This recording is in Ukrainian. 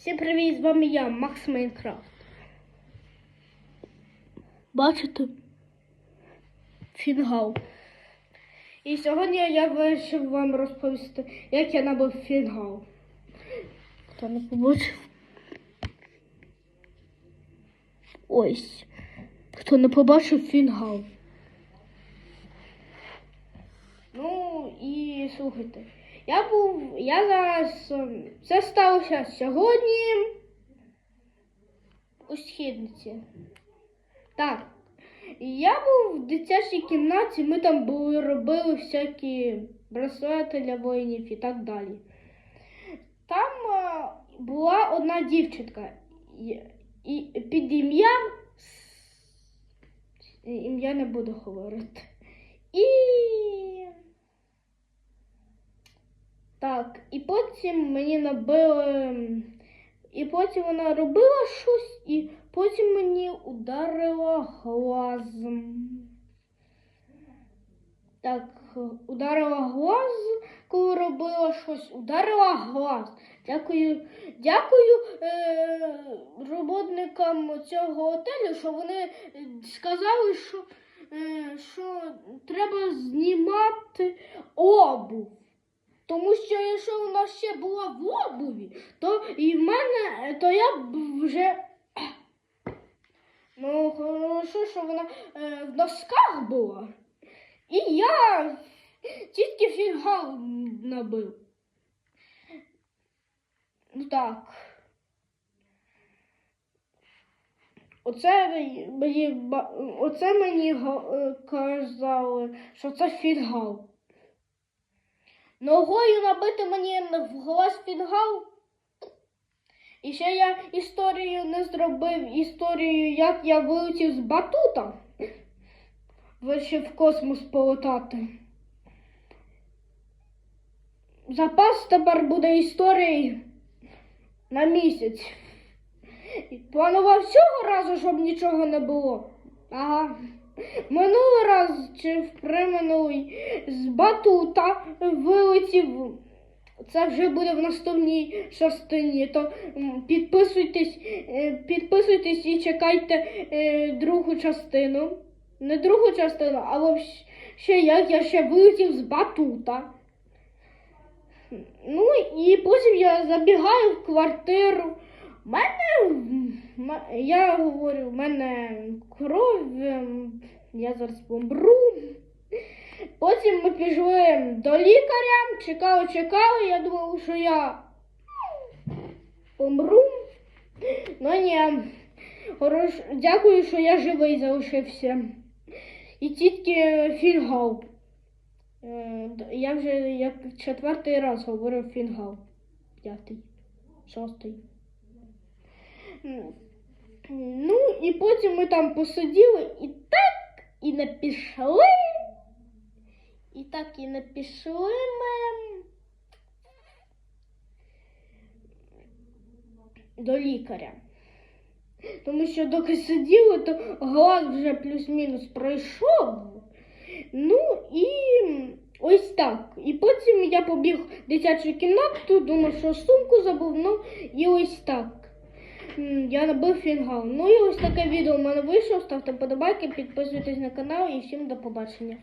Всім привіт, з вами я, Макс Майнкрафт. Бачите? Фінгал. І сьогодні я вирішив вам розповісти, як я набив фінгал. Хто не побачив? Ось. Хто не побачив фінгал. Ну і слухайте. Я був, я зараз. ем, Це сталося сьогодні у східниці. Так. Я був в дитячій кімнаті, ми там були, робили всякі браслети для воїнів і так далі. Там е, була одна дівчинка і, під ім'ям ім'я не буду говорити. І так, і потім мені набили. І потім вона робила щось, і потім мені ударила глазом. Так, ударила глаз, коли робила щось, ударила глаз. Дякую, дякую е, роботникам цього готелю, що вони сказали, що, е, що треба знімати обув. Тому що якщо вона ще була в обуві, то і в мене, то я б вже. Ну, хорошо, що вона е, в носках була. І я тільки фігал набив. Ну так. Оце мені, оце мені е, казали, що це фінгал. Ногою набити мені в глаз фінгал. І ще я історію не зробив, історію, як я вилетів з батута. Вирішив в космос полетати. Запас тепер буде історії на місяць. Планував цього разу, щоб нічого не було. Ага. Минулий раз чи приминулий з батута вилетів. Це вже буде в наступній частині. То підписуйтесь, е, підписуйтесь і чекайте е, другу частину. Не другу частину, а ще як я ще вилетів з батута. Ну і потім я забігаю в квартиру. Мене, я говорю, в мене кров, ем, я зараз помру. Потім ми пішли до лікаря, чекали, чекали, я думав, що я помру. Ну ні, Хорош... дякую, що я живий залишився. І тільки фінгал. Е, Я вже як четвертий раз говорив фінгал. П'ятий, шостий. Ну, і потім ми там посиділи і так і не пішли. І так і не пішли ми до лікаря. Тому що доки сиділи, то глаз вже плюс-мінус пройшов. Ну і ось так. І потім я побіг в дитячу кімнату, думав, що сумку забув, ну і ось так. Я набив фінгал. Ну і ось таке відео у мене вийшло. Ставте подобайки, підписуйтесь на канал і всім до побачення.